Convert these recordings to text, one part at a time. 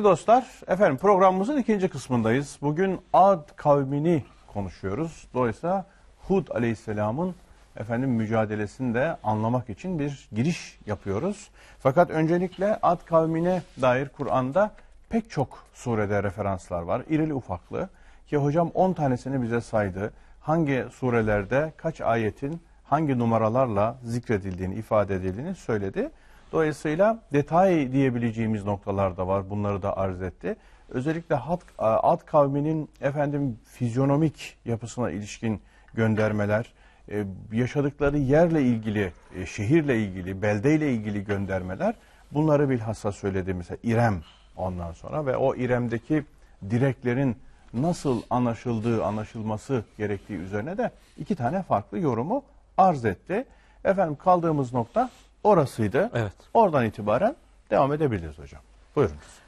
Kıymetli dostlar, efendim programımızın ikinci kısmındayız. Bugün Ad kavmini konuşuyoruz. Dolayısıyla Hud aleyhisselamın efendim mücadelesini de anlamak için bir giriş yapıyoruz. Fakat öncelikle Ad kavmine dair Kur'an'da pek çok surede referanslar var. İrili ufaklı ki hocam 10 tanesini bize saydı. Hangi surelerde kaç ayetin hangi numaralarla zikredildiğini, ifade edildiğini söyledi. Dolayısıyla detay diyebileceğimiz noktalar da var. Bunları da arz etti. Özellikle Ad, Ad kavminin efendim fizyonomik yapısına ilişkin göndermeler, e, yaşadıkları yerle ilgili, e, şehirle ilgili, beldeyle ilgili göndermeler bunları bilhassa söyledi. Mesela İrem ondan sonra ve o İrem'deki direklerin nasıl anlaşıldığı, anlaşılması gerektiği üzerine de iki tane farklı yorumu arz etti. Efendim kaldığımız nokta orasıydı. Evet. Oradan itibaren devam edebiliriz hocam. Buyurunuz.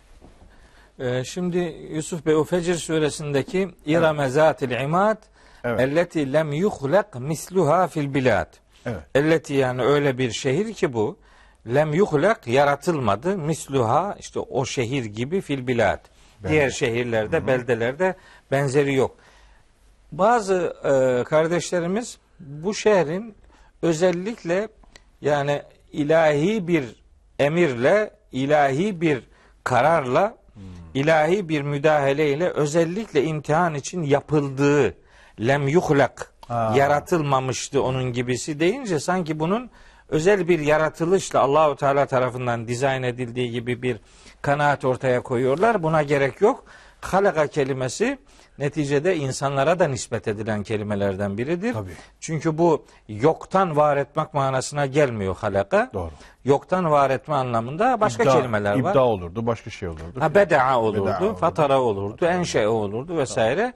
Ee, şimdi Yusuf Bey o Fecr suresindeki İrame zatil imad Evet. elleti lem yuhlak misluha fil bilad. Evet. Elleti yani öyle bir şehir ki bu lem yuhlak yaratılmadı misluha işte o şehir gibi fil bilad. Diğer şehirlerde, beldelerde benzeri yok. Bazı e, kardeşlerimiz bu şehrin özellikle yani ilahi bir emirle, ilahi bir kararla, ilahi bir müdahaleyle özellikle imtihan için yapıldığı lem yuhlak yaratılmamıştı onun gibisi deyince sanki bunun özel bir yaratılışla Allahu Teala tarafından dizayn edildiği gibi bir kanaat ortaya koyuyorlar. Buna gerek yok. Halaka kelimesi neticede insanlara da nispet edilen kelimelerden biridir. Tabii. Çünkü bu yoktan var etmek manasına gelmiyor halaka. Doğru. Yoktan var etme anlamında başka İbda- kelimeler var. İbda olurdu, başka şey olurdu. Ha, beda'a olurdu, Beda'a olurdu. fatara olurdu, enşe olurdu vesaire.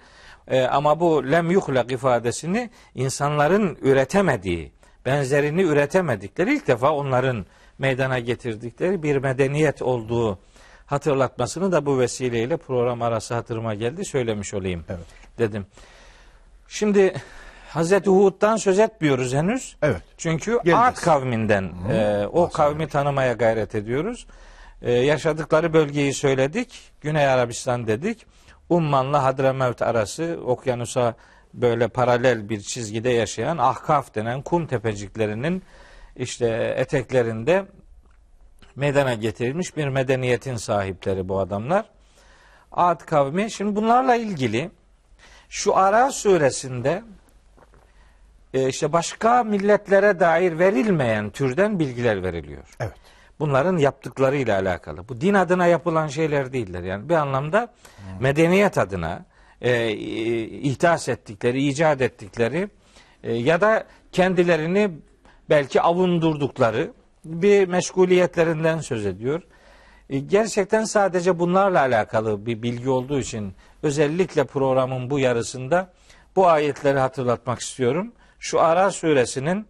Ee, ama bu lem yuhlak ifadesini insanların üretemediği, benzerini üretemedikleri ilk defa onların meydana getirdikleri bir medeniyet olduğu hatırlatmasını da bu vesileyle program arası hatırıma geldi söylemiş olayım Evet. dedim. Şimdi Hazreti Hud'dan söz etmiyoruz henüz. Evet. Çünkü Geleceğiz. Ad kavminden e, o kavmi tanımaya gayret ediyoruz. E, yaşadıkları bölgeyi söyledik. Güney Arabistan dedik. Umman'la Hadramevt arası okyanusa böyle paralel bir çizgide yaşayan Ahkaf denen kum tepeciklerinin işte eteklerinde meydana getirilmiş bir medeniyetin sahipleri bu adamlar. Ad kavmi. Şimdi bunlarla ilgili şu Ara suresinde e, işte başka milletlere dair verilmeyen türden bilgiler veriliyor. Evet. Bunların yaptıklarıyla alakalı. Bu din adına yapılan şeyler değiller. Yani bir anlamda medeniyet adına e, ihdas ettikleri, icat ettikleri e, ya da kendilerini belki avundurdukları bir meşguliyetlerinden söz ediyor. E, Gerçekten sadece bunlarla alakalı bir bilgi olduğu için özellikle programın bu yarısında bu ayetleri hatırlatmak istiyorum. Şu Ara suresinin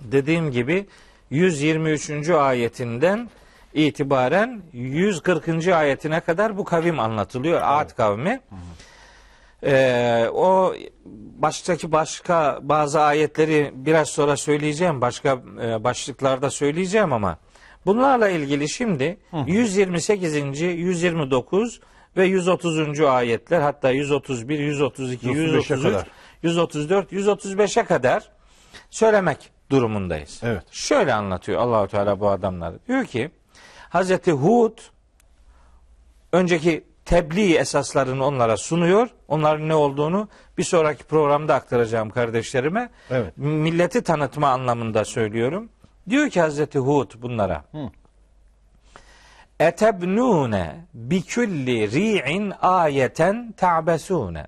dediğim gibi 123. ayetinden itibaren 140. ayetine kadar bu kavim anlatılıyor. Ad kavmi. Ee, o baştaki başka bazı ayetleri biraz sonra söyleyeceğim. Başka e, başlıklarda söyleyeceğim ama bunlarla ilgili şimdi 128. 129 ve 130. ayetler hatta 131, 132, 135'e 133, kadar. 134, 135'e kadar söylemek durumundayız. Evet. Şöyle anlatıyor Allahu Teala bu adamları. Diyor ki Hazreti Hud önceki tebliğ esaslarını onlara sunuyor. Onların ne olduğunu bir sonraki programda aktaracağım kardeşlerime. Evet. Milleti tanıtma anlamında söylüyorum. Diyor ki Hazreti Hud bunlara. Etebnune bi kulli ri'in ayeten ta'besune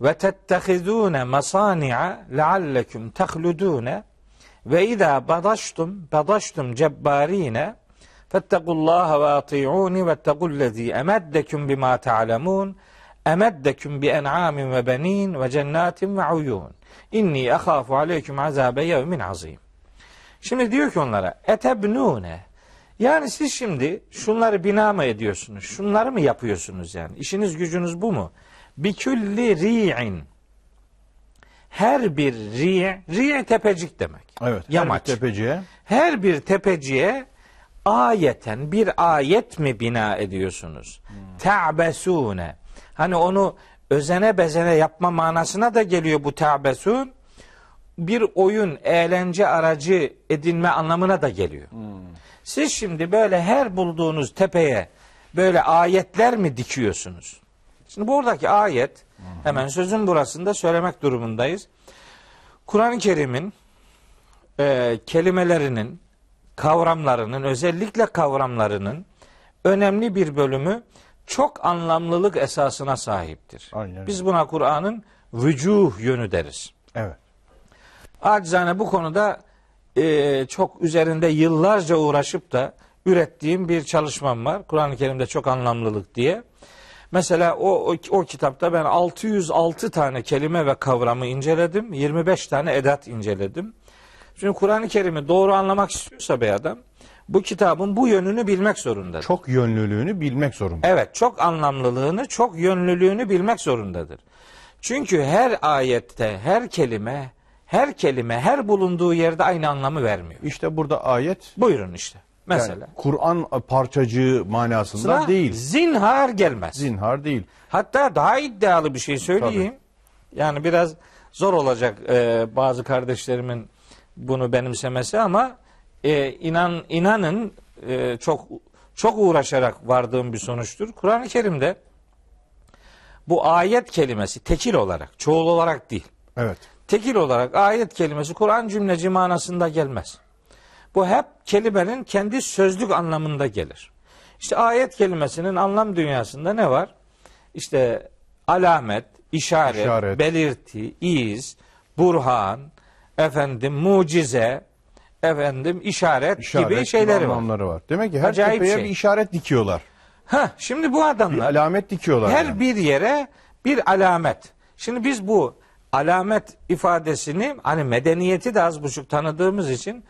ve tettehidune masani'a leallekum tehludune ve izâ badaştum badaştum cebbarine fettekullaha ve ati'uni vettegullezî emeddekum bima ta'lemun emeddekum bi en'amin ve benin ve cennatin ve uyun inni ahâfu aleyküm azâbe yevmin azîm Şimdi diyor ki onlara etebnune yani siz şimdi şunları bina mı ediyorsunuz? Şunları mı yapıyorsunuz yani? İşiniz gücünüz bu mu? Bikülli ri'in her bir ri' ri' tepecik demek. Evet. Yamaç. Her bir tepeciye Her bir tepeciye ayeten bir ayet mi bina ediyorsunuz? Ta'besune. Hani onu özene bezene yapma manasına da geliyor bu ta'besun. Bir oyun, eğlence aracı edinme anlamına da geliyor. Siz şimdi böyle her bulduğunuz tepeye böyle ayetler mi dikiyorsunuz? Şimdi buradaki ayet hemen sözün burasında söylemek durumundayız. Kur'an-ı Kerim'in e, kelimelerinin, kavramlarının, özellikle kavramlarının önemli bir bölümü çok anlamlılık esasına sahiptir. Aynen. Biz buna Kur'an'ın vücuh yönü deriz. Evet. Acizane bu konuda e, çok üzerinde yıllarca uğraşıp da ürettiğim bir çalışmam var. Kur'an-ı Kerim'de çok anlamlılık diye. Mesela o, o, o kitapta ben 606 tane kelime ve kavramı inceledim. 25 tane edat inceledim. Şimdi Kur'an-ı Kerim'i doğru anlamak istiyorsa bir adam bu kitabın bu yönünü bilmek zorundadır. Çok yönlülüğünü bilmek zorunda. Evet, çok anlamlılığını, çok yönlülüğünü bilmek zorundadır. Çünkü her ayette, her kelime, her kelime, her bulunduğu yerde aynı anlamı vermiyor. İşte burada ayet Buyurun işte. Mesela. yani Kur'an parçacığı manasında Sıra değil. Zinhar gelmez. Zinhar değil. Hatta daha iddialı bir şey söyleyeyim. Yani biraz zor olacak e, bazı kardeşlerimin bunu benimsemesi ama e, inan inanın e, çok çok uğraşarak vardığım bir sonuçtur. Kur'an-ı Kerim'de bu ayet kelimesi tekil olarak, çoğul olarak değil. Evet. Tekil olarak ayet kelimesi Kur'an cümleci manasında gelmez. Bu hep kelimenin kendi sözlük anlamında gelir. İşte ayet kelimesinin anlam dünyasında ne var? İşte alamet, işaret, İşaret. belirti, iz, burhan, efendim mucize, efendim işaret, İşaret gibi şeyleri var. var. Demek ki her Acayip tepeye şey. bir işaret dikiyorlar. Ha, şimdi bu Bir adamlar alamet dikiyorlar. her yani. bir yere bir alamet. Şimdi biz bu alamet ifadesini hani medeniyeti de az buçuk tanıdığımız için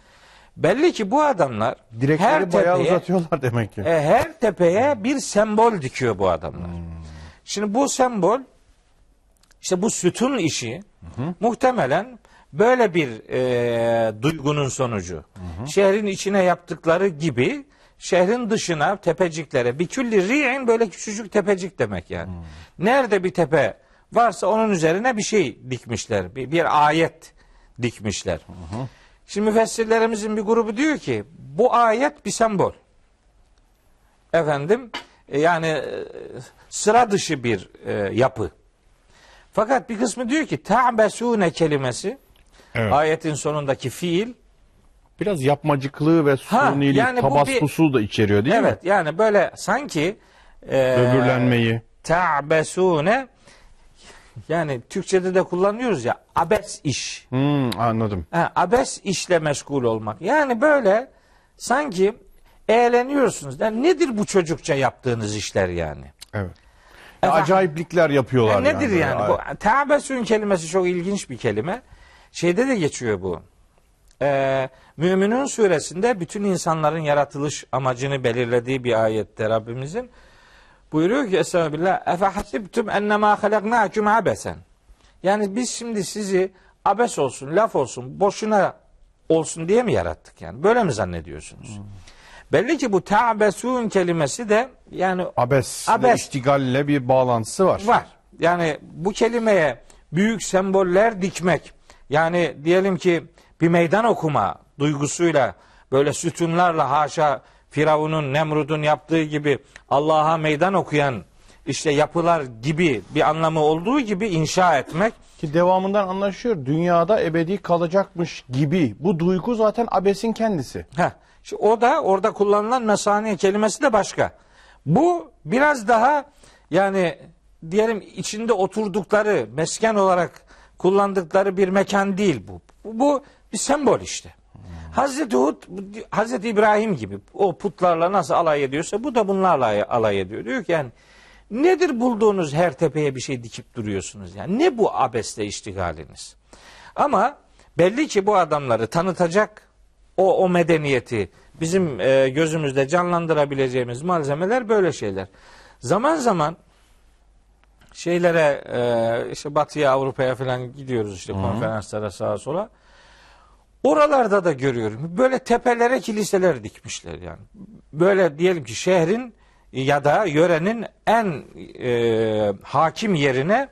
belli ki bu adamlar Direkleri her bayağı tepeye, uzatıyorlar demek ki. e, her tepeye bir sembol dikiyor bu adamlar. Şimdi bu sembol işte bu sütun işi muhtemelen böyle bir e, duygunun sonucu. Şehrin içine yaptıkları gibi şehrin dışına tepeciklere bir külli ri'in böyle küçücük tepecik demek yani. Nerede bir tepe varsa onun üzerine bir şey dikmişler. Bir, bir ayet dikmişler. Şimdi müfessirlerimizin bir grubu diyor ki bu ayet bir sembol. Efendim e, yani e, sıra dışı bir e, yapı. Fakat bir kısmı diyor ki ta'besune kelimesi Evet. ayetin sonundaki fiil Biraz yapmacıklığı ve sunilik, yani bu tabassusu da içeriyor değil evet mi? yani böyle sanki e, Böbürlenmeyi. ta'besune yani Türkçede de kullanıyoruz ya abes iş. Hmm, anladım. Ha, abes işle meşgul olmak. Yani böyle sanki eğleniyorsunuz. Yani nedir bu çocukça yaptığınız işler yani? Evet. Efendim? Acayiplikler yapıyorlar. Ya nedir böyle. yani? Bu teabesün kelimesi çok ilginç bir kelime. Şeyde de geçiyor bu. Ee, Müminun suresinde bütün insanların yaratılış amacını belirlediği bir ayette Rabbimizin buyuruyor ki Estağfirullah Efe hasibtum ennemâ halaknâküm abesen Yani biz şimdi sizi abes olsun, laf olsun, boşuna olsun diye mi yarattık yani? Böyle mi zannediyorsunuz? Belli ki bu ta'besun kelimesi de yani Abes, Abes. iştigalle bir bağlantısı var. Var. Yani bu kelimeye büyük semboller dikmek. Yani diyelim ki bir meydan okuma duygusuyla böyle sütunlarla haşa Firavun'un, Nemrud'un yaptığı gibi Allah'a meydan okuyan işte yapılar gibi bir anlamı olduğu gibi inşa etmek. Ki devamından anlaşıyor. Dünyada ebedi kalacakmış gibi. Bu duygu zaten abesin kendisi. Heh, işte o da orada kullanılan mesane kelimesi de başka. Bu biraz daha yani diyelim içinde oturdukları mesken olarak kullandıkları bir mekan değil bu. Bu, bir sembol işte. Hazreti Hud, Hazreti İbrahim gibi o putlarla nasıl alay ediyorsa bu da bunlarla alay ediyor. Diyor ki yani nedir bulduğunuz her tepeye bir şey dikip duruyorsunuz yani ne bu abesle iştigaliniz? Ama belli ki bu adamları tanıtacak o o medeniyeti bizim e, gözümüzde canlandırabileceğimiz malzemeler böyle şeyler. Zaman zaman şeylere e, işte Batı'ya Avrupa'ya falan gidiyoruz işte konferanslara sağa sola. Oralarda da görüyorum. Böyle tepelere kiliseler dikmişler yani. Böyle diyelim ki şehrin ya da yörenin en e, hakim yerine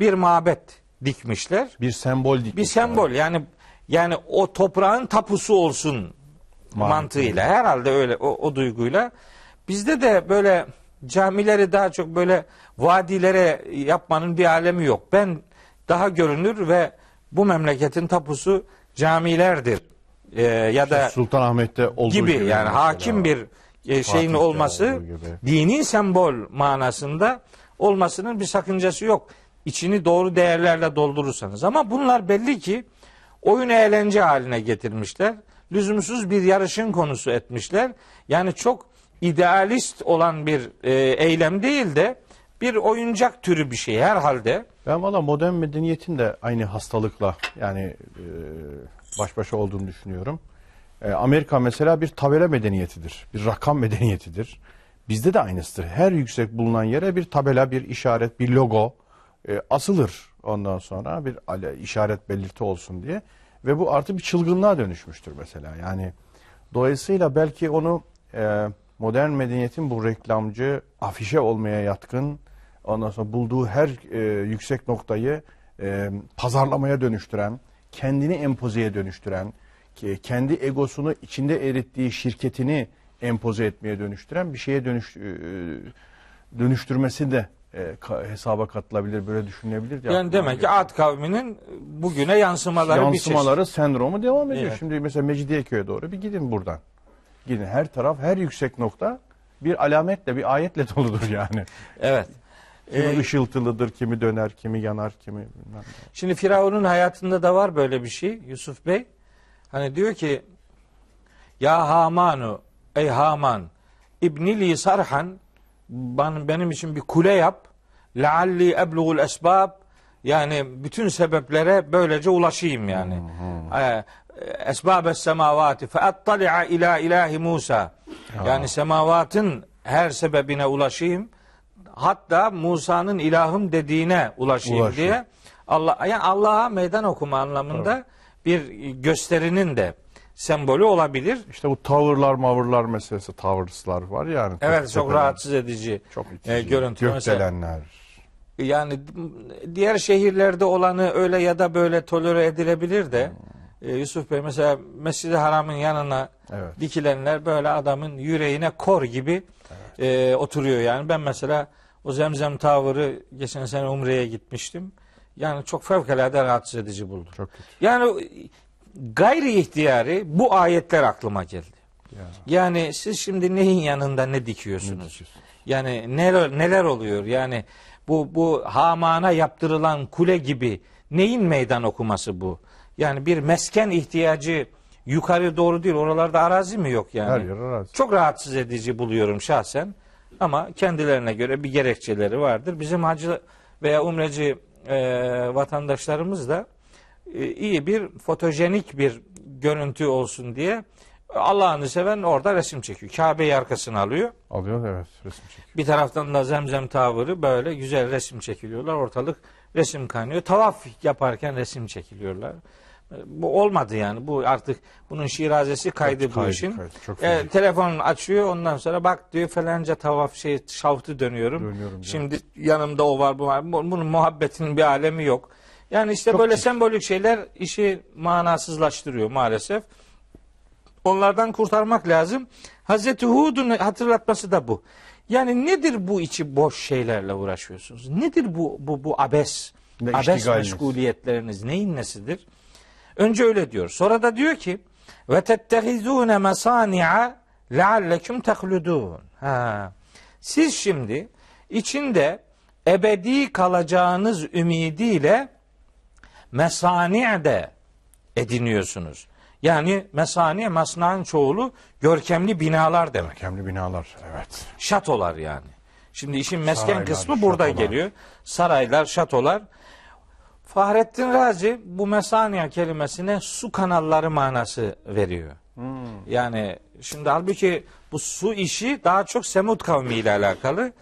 bir mabet dikmişler. Bir sembol dikmiş. Bir sembol yani yani o toprağın tapusu olsun mantığıyla herhalde öyle o, o duyguyla bizde de böyle camileri daha çok böyle vadilere yapmanın bir alemi yok. Ben daha görünür ve bu memleketin tapusu camilerdir. Ee, ya da Sultanahmet'te olduğu gibi, gibi. yani hakim bir e, şeyin olması dini sembol manasında olmasının bir sakıncası yok. İçini doğru değerlerle doldurursanız. Ama bunlar belli ki oyun eğlence haline getirmişler. Lüzumsuz bir yarışın konusu etmişler. Yani çok idealist olan bir e, eylem değil de bir oyuncak türü bir şey herhalde. Ben valla modern medeniyetin de aynı hastalıkla yani e, baş başa olduğunu düşünüyorum. E, Amerika mesela bir tabela medeniyetidir. Bir rakam medeniyetidir. Bizde de aynısıdır. Her yüksek bulunan yere bir tabela, bir işaret, bir logo e, asılır. Ondan sonra bir işaret belirti olsun diye. Ve bu artık bir çılgınlığa dönüşmüştür mesela. Yani dolayısıyla belki onu e, modern medeniyetin bu reklamcı, afişe olmaya yatkın, ondan sonra bulduğu her e, yüksek noktayı e, pazarlamaya dönüştüren, kendini empozeye dönüştüren, kendi egosunu içinde erittiği şirketini empoze etmeye dönüştüren bir şeye dönüş, e, dönüştürmesi de e, ka- hesaba katılabilir, böyle düşünülebilir. diye Yani demek ki. Ad kavminin bugüne yansımaları, bir çeşit. yansımaları, sendromu devam ediyor. Evet. Şimdi mesela Mecidiyeköy'e doğru bir gidin buradan. Gidin her taraf, her yüksek nokta bir alametle, bir ayetle doludur yani. Evet. Kimi Ee, ışıltılıdır, kimi döner, kimi yanar, kimi bilmem ne. Şimdi Firavun'un hayatında da var böyle bir şey Yusuf Bey. Hani diyor ki Ya Hamanu ey Haman İbnili sarhan ben, benim için bir kule yap. Lealli eblugul esbab yani bütün sebeplere böylece ulaşayım yani. Ee, Esbabes semavati fe attali'a ila ilahi Musa. Yani semavatın her sebebine ulaşayım. Hatta Musa'nın ilahım dediğine ulaşayım Ulaşın. diye Allah yani Allah'a meydan okuma anlamında bir gösterinin de sembolü olabilir. İşte bu tavırlar mavırlar meselesi, tavırslar var yani. Evet çok Tepeden, rahatsız edici. Çok e, itici. görüntü. Mesela- Gökdelenler. Yani diğer şehirlerde olanı öyle ya da böyle tolere edilebilir de e, Yusuf Bey mesela Mescid-i Haram'ın yanına Evet. dikilenler böyle adamın yüreğine kor gibi e, oturuyor yani. Ben mesela o Zemzem Tower'ı geçen sene Umre'ye gitmiştim. Yani çok fevkalade rahatsız edici buldum. Çok kötü. Yani gayri ihtiyari bu ayetler aklıma geldi. Ya. Yani siz şimdi neyin yanında ne dikiyorsunuz? dikiyorsunuz? Yani neler neler oluyor? Yani bu bu Haman'a yaptırılan kule gibi neyin meydan okuması bu? Yani bir mesken ihtiyacı yukarı doğru değil. Oralarda arazi mi yok yani? Her yer arazi. Çok rahatsız edici buluyorum şahsen. Ama kendilerine göre bir gerekçeleri vardır. Bizim hacı veya umreci e, vatandaşlarımız da e, iyi bir fotojenik bir görüntü olsun diye Allah'ını seven orada resim çekiyor. Kabe'yi arkasına alıyor. Alıyor evet resim çekiyor. Bir taraftan da zemzem tavırı böyle güzel resim çekiliyorlar. Ortalık resim kaynıyor. Tavaf yaparken resim çekiliyorlar. Bu olmadı yani. Bu artık bunun şirazesi kaydı bu Kaydı, işin. kaydı. Çok E, feci. telefon açıyor ondan sonra bak diyor falanca tavaf şey şaftı dönüyorum. Dönüyorum. Şimdi yanımda o var bu var. Bu- Bunun muhabbetinin bir alemi yok. Yani işte Çok böyle çirkin. sembolik şeyler işi manasızlaştırıyor maalesef. Onlardan kurtarmak lazım. Hazreti Hud'un hatırlatması da bu. Yani nedir bu içi boş şeylerle uğraşıyorsunuz? Nedir bu bu bu abes? Ne abes meşguliyetleriniz neyin nesidir? Önce öyle diyor. Sonra da diyor ki ve tettehizune mesani'a leallekum tehludun. Ha. Siz şimdi içinde ebedi kalacağınız ümidiyle mesani de ediniyorsunuz. Yani mesani masnağın çoğulu görkemli binalar demek. Görkemli binalar evet. Şatolar yani. Şimdi işin mesken Saraylar, kısmı burada şatolar. geliyor. Saraylar, şatolar. Fahrettin Razi bu mesaniye kelimesine su kanalları manası veriyor. Yani şimdi halbuki bu su işi daha çok Semud kavmiyle alakalı.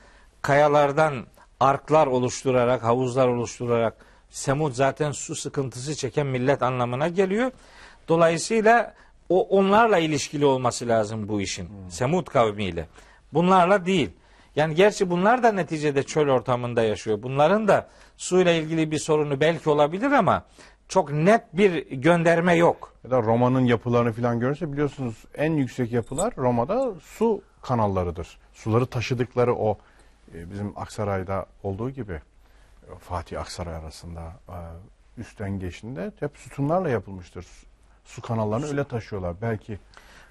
Kayalardan arklar oluşturarak, havuzlar oluşturarak Semud zaten su sıkıntısı çeken millet anlamına geliyor. Dolayısıyla o onlarla ilişkili olması lazım bu işin. Semud kavmiyle. Bunlarla değil. Yani gerçi bunlar da neticede çöl ortamında yaşıyor. Bunların da suyla ilgili bir sorunu belki olabilir ama çok net bir gönderme yok. Ya da Roma'nın yapılarını falan görürse biliyorsunuz en yüksek yapılar Roma'da su kanallarıdır. Suları taşıdıkları o e, bizim Aksaray'da olduğu gibi e, Fatih Aksaray arasında e, üstten geçtiğinde hep sütunlarla yapılmıştır. Su kanallarını öyle taşıyorlar. Belki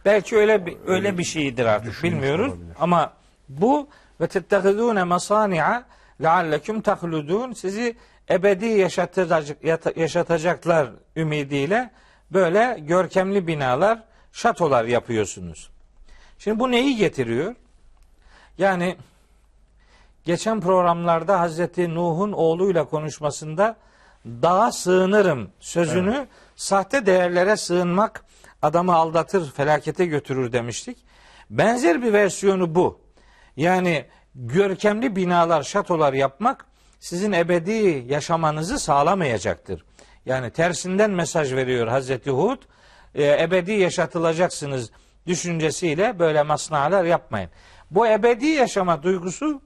Belki öyle bir, öyle bir şeydir artık bilmiyoruz. olabilir. Ama bu ve tettehidune masani'a leallekum tahludun sizi ebedi yaşatacak, yaşatacaklar ümidiyle böyle görkemli binalar, şatolar yapıyorsunuz. Şimdi bu neyi getiriyor? Yani geçen programlarda Hazreti Nuh'un oğluyla konuşmasında dağa sığınırım sözünü sahte değerlere sığınmak adamı aldatır, felakete götürür demiştik. Benzer bir versiyonu bu. Yani görkemli binalar, şatolar yapmak sizin ebedi yaşamanızı sağlamayacaktır. Yani tersinden mesaj veriyor Hazreti Hud. E, ebedi yaşatılacaksınız düşüncesiyle böyle masnalar yapmayın. Bu ebedi yaşama duygusu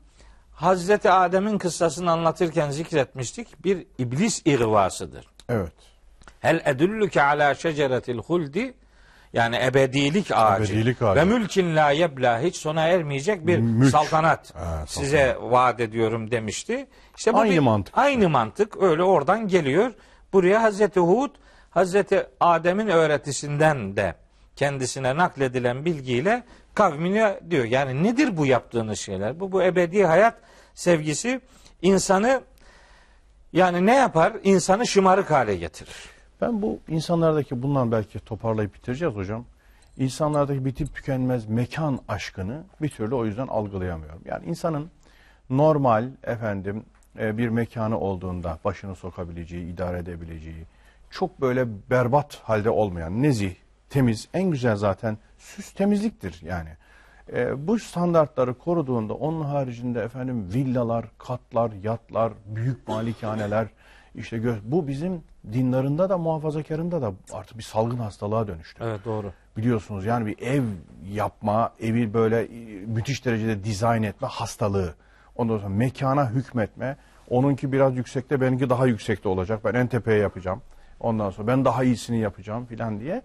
Hazreti Adem'in kıssasını anlatırken zikretmiştik. Bir iblis ihvasıdır. evet. Hel edulluke ala şeceretil huldi yani ebedilik ağacı, Ebedilik ağacı. ve mülkin la yebla hiç sona ermeyecek bir Mülk. saltanat Ha, size vaat ediyorum demişti. İşte bu Aynı bir- mantık. Aynı mantık öyle oradan geliyor. Buraya Hazreti Hud Hazreti Adem'in öğretisinden de kendisine nakledilen bilgiyle kavmine diyor. Yani nedir bu yaptığınız şeyler? Bu bu ebedi hayat sevgisi insanı yani ne yapar? İnsanı şımarık hale getirir. Ben bu insanlardaki bundan belki toparlayıp bitireceğiz hocam. İnsanlardaki bitip tükenmez mekan aşkını bir türlü o yüzden algılayamıyorum. Yani insanın normal efendim e, bir mekanı olduğunda başını sokabileceği, idare edebileceği, çok böyle berbat halde olmayan, nezih, temiz, en güzel zaten süs temizliktir yani. E, bu standartları koruduğunda onun haricinde efendim villalar, katlar, yatlar, büyük malikaneler işte bu bizim dinlarında da muhafazakarında da artık bir salgın hastalığa dönüştü. Evet doğru. Biliyorsunuz yani bir ev yapma, evi böyle e, müthiş derecede dizayn etme hastalığı. Ondan sonra mekana hükmetme. Onunki biraz yüksekte, benimki daha yüksekte olacak. Ben en tepeye yapacağım. Ondan sonra ben daha iyisini yapacağım filan diye.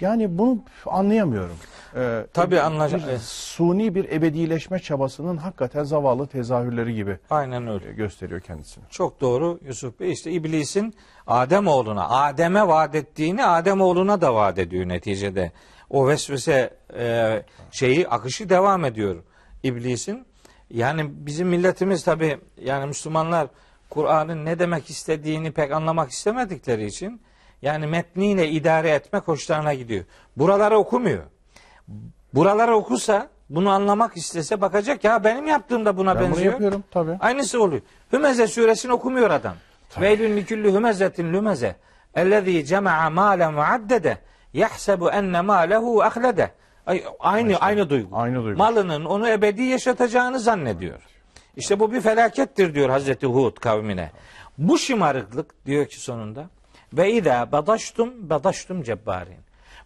Yani bunu anlayamıyorum. Ee, Tabii anlaş- bir Suni bir ebedileşme çabasının hakikaten zavallı tezahürleri gibi Aynen öyle. gösteriyor kendisini. Çok doğru Yusuf Bey. İşte iblisin Adem oğluna, Adem'e vaat ettiğini Adem oğluna da vaat ediyor neticede. O vesvese e, şeyi akışı devam ediyor iblisin. Yani bizim milletimiz tabi yani Müslümanlar Kur'an'ın ne demek istediğini pek anlamak istemedikleri için yani metniyle idare etmek hoşlarına gidiyor. Buraları okumuyor. Buraları okusa bunu anlamak istese bakacak ya benim yaptığım da buna Ben bunu benziyor. yapıyorum tabii. Aynısı oluyor. Hümeze suresini okumuyor adam. Veylün likülli hümezetin lümeze. Ellezî cema'a mâlen ve addede. Yahsebu enne mâlehu ahlede. Ay- Aynı, aynı duygu. aynı duygu. Malının onu ebedi yaşatacağını zannediyor. İşte bu bir felakettir diyor Hazreti Hud kavmine. Bu şımarıklık diyor ki sonunda ve izâ badaştum badaştum cebbarin.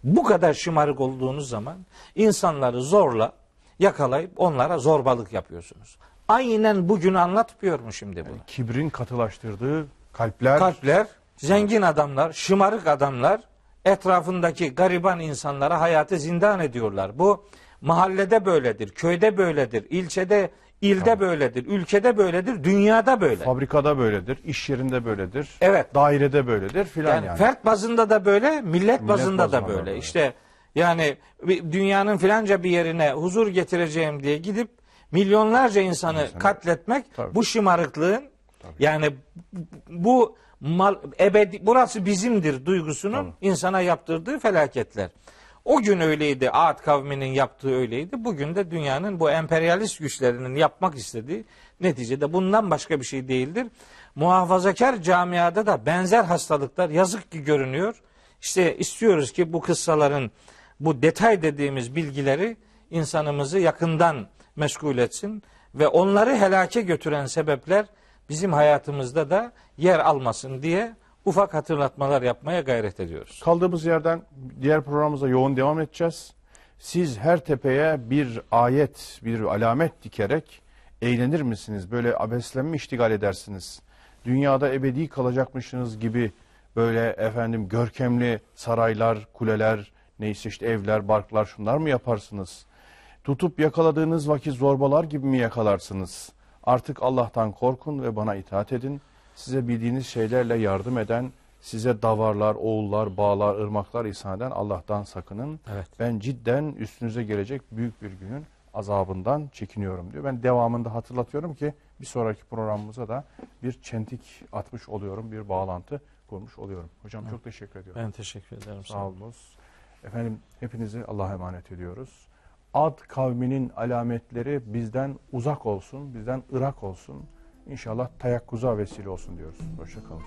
Bu kadar şımarık olduğunuz zaman insanları zorla yakalayıp onlara zorbalık yapıyorsunuz. Aynen bugün anlatmıyor mu şimdi bunu? Kibrin katılaştırdığı kalpler, Kalpler, zengin adamlar, şımarık adamlar etrafındaki gariban insanlara hayatı zindan ediyorlar. Bu mahallede böyledir, köyde böyledir, ilçede, ilde böyledir, ülkede böyledir, dünyada böyle. fabrikada böyledir, iş yerinde böyledir, Evet. dairede böyledir filan Yani, yani. fert bazında da böyle, millet, bazında da bazında da böyle. böyle. İşte yani dünyanın filanca bir yerine huzur getireceğim diye gidip milyonlarca insanı katletmek Tabii. bu şımarıklığın yani bu mal ebedi burası bizimdir duygusunun insana yaptırdığı felaketler. O gün öyleydi. Ad kavminin yaptığı öyleydi. Bugün de dünyanın bu emperyalist güçlerinin yapmak istediği neticede bundan başka bir şey değildir. Muhafazakar camiada da benzer hastalıklar yazık ki görünüyor. İşte istiyoruz ki bu kıssaların bu detay dediğimiz bilgileri insanımızı yakından meşgul etsin ve onları helake götüren sebepler bizim hayatımızda da yer almasın diye ufak hatırlatmalar yapmaya gayret ediyoruz. Kaldığımız yerden diğer programımıza yoğun devam edeceğiz. Siz her tepeye bir ayet, bir alamet dikerek eğlenir misiniz? Böyle abeslenme iştigal edersiniz. Dünyada ebedi kalacakmışsınız gibi böyle efendim görkemli saraylar, kuleler, neyse işte evler, barklar şunlar mı yaparsınız? Tutup yakaladığınız vakit zorbalar gibi mi yakalarsınız? Artık Allah'tan korkun ve bana itaat edin. Size bildiğiniz şeylerle yardım eden, size davarlar, oğullar, bağlar, ırmaklar ihsan eden Allah'tan sakının. Evet. Ben cidden üstünüze gelecek büyük bir günün azabından çekiniyorum diyor. Ben devamında hatırlatıyorum ki bir sonraki programımıza da bir çentik atmış oluyorum, bir bağlantı kurmuş oluyorum. Hocam çok teşekkür ediyorum. Ben teşekkür ederim. Sağ olunuz. Efendim hepinizi Allah'a emanet ediyoruz. Ad kavminin alametleri bizden uzak olsun, bizden ırak olsun. İnşallah tayakkuza vesile olsun diyoruz. Hoşçakalın.